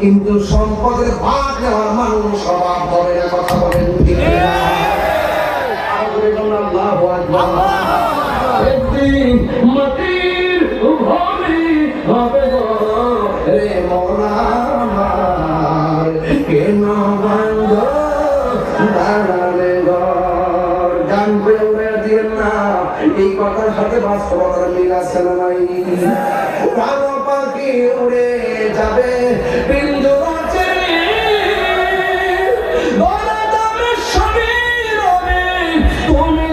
কিন্তু সম্পদের ভাগ নেওয়ার মানুষ স্বভাব হবে না কথা বলেন রে না, এই কথার সাথে বাস্তবতার মিল আছে না নাই? পাখি উড়ে যাবে? বিন্দু আছে বলা যাবে সবই রবে তুমি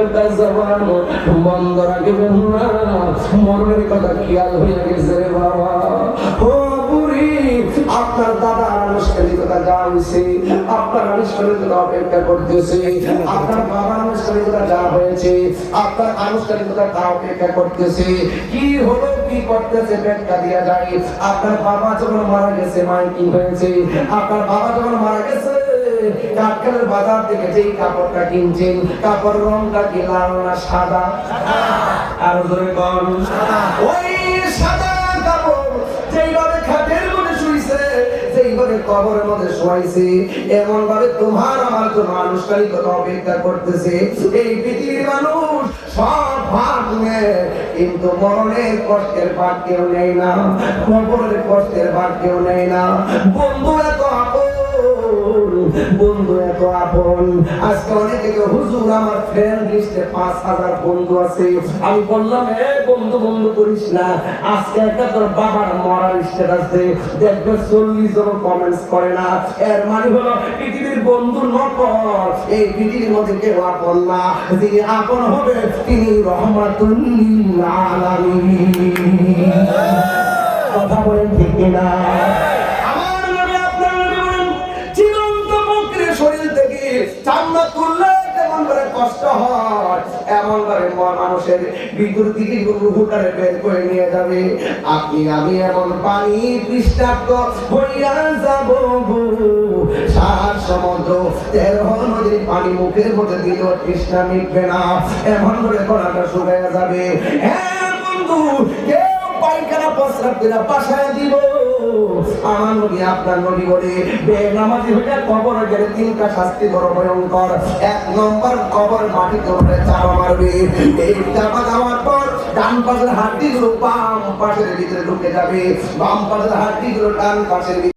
একটা জবান বন্ধ রাখবেন না মরণের কথা খেয়াল হয়ে গেছে বাবা আপনার দাদা আনুষ্ঠানিকতা যা হয়েছে আপনার আনুষ্ঠানিকতা অপেক্ষা করতেছে আপনার বাবা আনুষ্ঠানিকতা যা হয়েছে আপনার আনুষ্ঠানিকতা তা অপেক্ষা করতেছে? কি হলো কি করতেছে? ব্যাখ্যা দিয়া যায়। আপনার বাবা যখন মারা গেছে মাইকিং হয়েছে? আপনার বাবা যখন মারা গেছে কাঠখানের বাজার থেকে যেই কাপড়টা কিনছেন কাপড় রংটা কি লাল না সাদা? আর ধরে কন ওই সাদা কবরের মধ্যে শোয়াইছে। এমন ভাবে তোমার আমার জন্য আনুষ্ঠানিকতা অপেক্ষা করতেছে। এই পৃথিবীর মানুষ সব ভাগ কিন্তু মরণের কষ্টের ভাগ কেউ নেই না। কবরের কষ্টের ভাগ কেউ নেই না। বন্ধু এত আপন। বন্ধু এত আপন। আজকে অনেকে হুজুর, আমার ফ্রেন্ড লিস্টে পাঁচ হাজার বন্ধু আছে। আমি বললাম বন্ধু বন্ধু করিস না। আজকে একটা তোর বাবার আছে। দেখবে চল্লিশ জন কমেন্টস করে না। এর মানে হলো পৃথিবীর বন্ধু নকল। এই পৃথিবীর মধ্যে কেউ আপন না। যিনি আপন হবে, তিনি রহমাতুল্লিল আলামিন। কথা বলেন ঠিক কিনা? মানুষের ভিতর থেকে রুহুটারে বের করে নিয়ে যাবে। আপনি, আমি এমন পানি তৃষ্ণার্ত হইয়া যাব সমুদ্র তেরো নদীর পানি মুখের মধ্যে তৃষ্ণা মিটবে না। এমন করে গলাটা শুকাইয়া যাবে। হ্যাঁ বন্ধু, কেউ পায়খানা প্রস্রাব করে বাসায় দিব। আমার নবী আপনার নবী বলে, বেনামাজি হইলে কবর গেলে তিনটা শাস্তি বড় ভয়ঙ্কর। এক নম্বর কবর মাটিতে উপরে চাপা মারবে। এই চাপা যাওয়ার পর ডান পাশের হাড্ডিগুলো বাম পাশের ভিতরে ঢুকে যাবে। বাম পাশের হাড্ডিগুলো ডান পাশের